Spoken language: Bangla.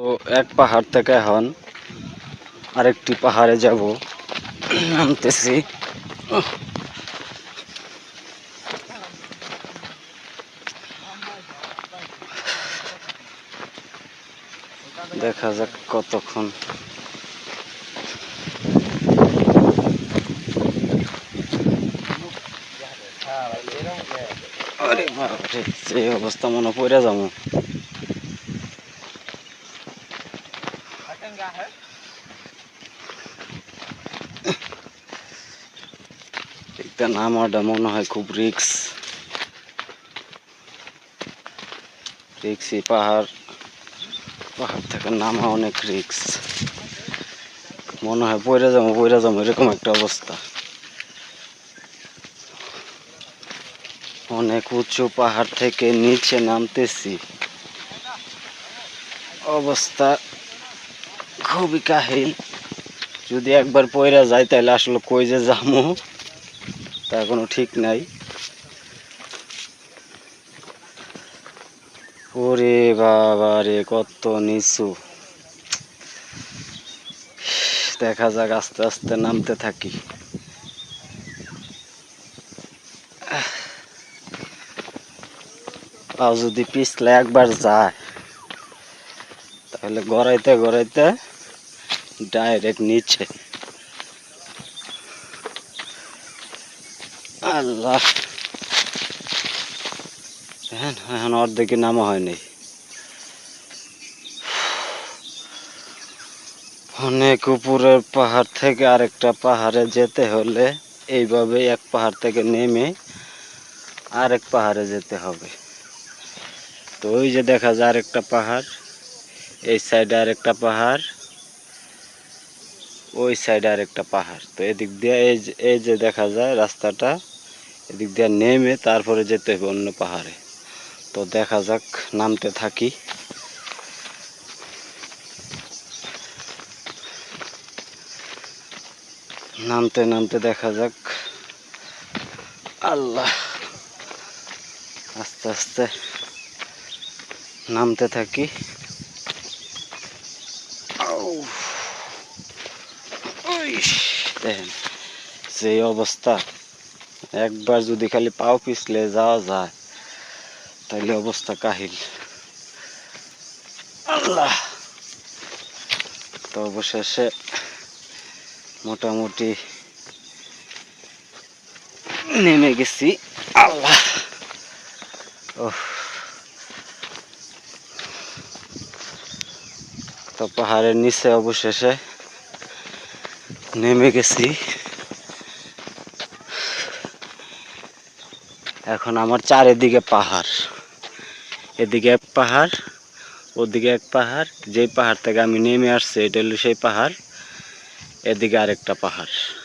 তো এক পাহাড় থেকে এখন আরেকটি পাহাড়ে যাব। নামতেছি। দেখা যাক কতক্ষণ। আরে বাপরে অবস্থা মনে পড়ে যাব। একটা নামাটা মনে হয় খুব রিক্স রিক্সি পাহাড় পাহাড় থেকে নামা অনেক রিক্স মনে হয় পড়ে যাব পড়ে যাব এরকম একটা অবস্থা অনেক উঁচু পাহাড় থেকে নিচে নামতেছি অবস্থা খুবই কাহিল যদি একবার পয়রা যায় তাহলে আসলে কই যে যামু? তা কোনো ঠিক নাই। ওরে বাবা রে, কত নিচু। দেখা যাক, আস্তে আস্তে নামতে থাকি। পাও যদি পিছলে একবার যায়, তাহলে গড়াইতে গড়াইতে ডাইরেক্ট নিচে। আল্লাহ। হ্যাঁ এখন অর্ধেকে নামা হয়নি। অনেক উপরের পাহাড় থেকে আরেকটা পাহাড়ে যেতে হলে এইভাবে এক পাহাড় থেকে নেমে আরেক পাহাড়ে যেতে হবে। তো ওই যে দেখা যায় আরেকটা পাহাড়, এই সাইডে আরেকটা পাহাড়। ওই সাইডে আরেকটা পাহাড়। তো এদিক দিয়ে এই যে এই যে দেখা যায় রাস্তাটা, এদিক দিয়ে নেমে তারপরে যেতে হবে অন্য পাহাড়ে। তো দেখা যাক, নামতে থাকি। নামতে নামতে দেখা যাক। আল্লাহ! আস্তে আস্তে নামতে থাকি। আউ। দেখেন যে অবস্থা। একবার যদি খালি পাও পিছলে যাওয়া যায় তাহলে অবস্থা কাহিল। আল্লাহ! তো অবশেষে মোটামুটি নেমে গেছি। আল্লাহ! ওহ তো পাহাড়ের নিচে অবশেষে নেমে গেছি। এখন আমার চারিদিকে পাহাড়। এদিকে এক পাহাড়, ওদিকে এক পাহাড়। যেই পাহাড় থেকে আমি নেমে আসছি, এটা হলো সেই পাহাড়। এদিকে আরেকটা পাহাড়।